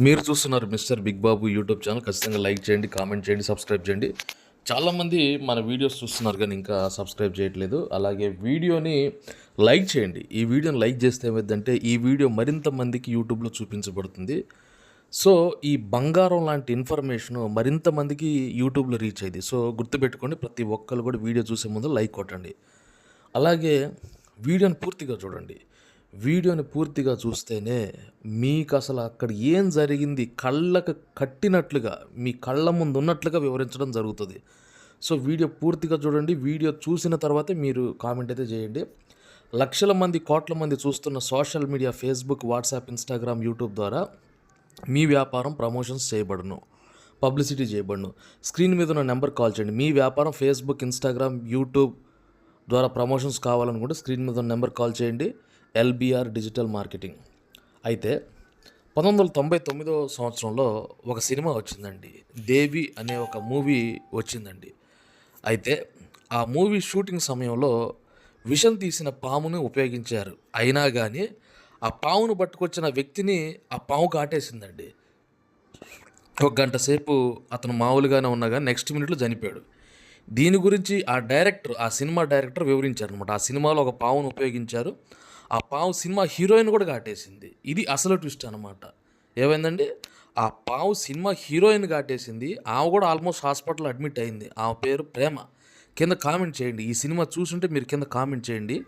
మీరు చూస్తున్నారు mister big Babu YouTube channel. ఖచ్చితంగా లైక్ చేయండి కామెంట్ చేయండి సబ్స్క్రైబ్ చేయండి. చాలామంది మన వీడియోస్ చూస్తున్నారు కానీ ఇంకా సబ్స్క్రైబ్ చేయట్లేదు. అలాగే వీడియోని లైక్ చేయండి. ఈ వీడియోని లైక్ చేస్తే ఏమైందంటే ఈ వీడియో మరింత మందికి యూట్యూబ్లో చూపించబడుతుంది. సో ఈ బంగారం లాంటి ఇన్ఫర్మేషన్ మరింత మందికి యూట్యూబ్లో రీచ్ అయింది సో గుర్తుపెట్టుకోండి ప్రతి ఒక్కరు కూడా వీడియో చూసే ముందు లైక్ కొట్టండి. అలాగే వీడియోని పూర్తిగా చూడండి. వీడియోని పూర్తిగా చూస్తేనే మీకు అసలు అక్కడ ఏం జరిగింది కళ్ళకు కట్టినట్లుగా మీ కళ్ళ ముందు ఉన్నట్లుగా వివరించడం జరుగుతుంది. సో వీడియో పూర్తిగా చూడండి. వీడియో చూసిన తర్వాతే మీరు కామెంట్ అయితే చేయండి. లక్షల మంది కోట్ల మంది చూస్తున్న social media Facebook WhatsApp Instagram YouTube ద్వారా మీ వ్యాపారం ప్రమోషన్స్ చేయబడును పబ్లిసిటీ చేయబడును. స్క్రీన్ మీద ఉన్న నెంబర్ కాల్ చేయండి. మీ వ్యాపారం ఫేస్బుక్ ఇన్స్టాగ్రామ్ యూట్యూబ్ ద్వారా ప్రమోషన్స్ కావాలనుకుంటే స్క్రీన్ మీద ఉన్న నెంబర్ కాల్ చేయండి. LBR digital marketing. అయితే పంతొమ్మిది వందల తొంభై తొమ్మిదో సంవత్సరంలో ఒక సినిమా వచ్చిందండి. దేవి అనే ఒక మూవీ వచ్చిందండి. అయితే ఆ మూవీ షూటింగ్ సమయంలో విషం తీసిన పాముని ఉపయోగించారు. అయినా కానీ ఆ పామును పట్టుకొచ్చిన వ్యక్తిని ఆ పాము కాటేసిందండి. ఒక గంట సేపు అతను మామూలుగానే ఉన్నా కానీ నెక్స్ట్ మినిట్లో చనిపోయాడు. దీని గురించి ఆ డైరెక్టర్ ఆ సినిమా డైరెక్టర్ వివరించారు అనమాట ఆ సినిమాలో ఒక పావును ఉపయోగించారు. ఆ పావు సినిమా హీరోయిన్ కూడా కాటేసింది. ఇది అసలు ట్విస్ట్ అనమాట ఏమైందండి? ఆ పావు సినిమా హీరోయిన్ కాటేసింది. ఆమె కూడా ఆల్మోస్ట్ హాస్పిటల్ అడ్మిట్ అయింది. ఆమె పేరు ప్రేమ. కింద కామెంట్ చేయండి. ఈ సినిమా చూసుంటే మీరు కింద కామెంట్ చేయండి.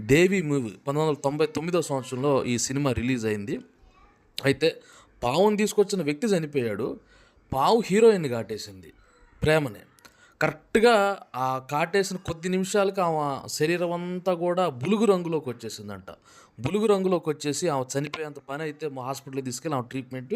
దేవి మూవీ పంతొమ్మిది వందల తొంభై తొమ్మిదో సంవత్సరంలో ఈ సినిమా రిలీజ్ అయింది. అయితే పావుని తీసుకొచ్చిన వ్యక్తి చనిపోయాడు. పావు హీరోయిన్ కాటేసింది. ప్రేమనే. కరెక్ట్గా ఆ కాటేసిన కొద్ది నిమిషాలకి ఆమె శరీరం అంతా కూడా బులుగు రంగులోకి వచ్చేసిందంట. బులుగు రంగులోకి వచ్చేసి ఆమె చనిపోయేంత పని అయితే మా హాస్పిటల్కి తీసుకెళ్ళి ఆమె ట్రీట్మెంట్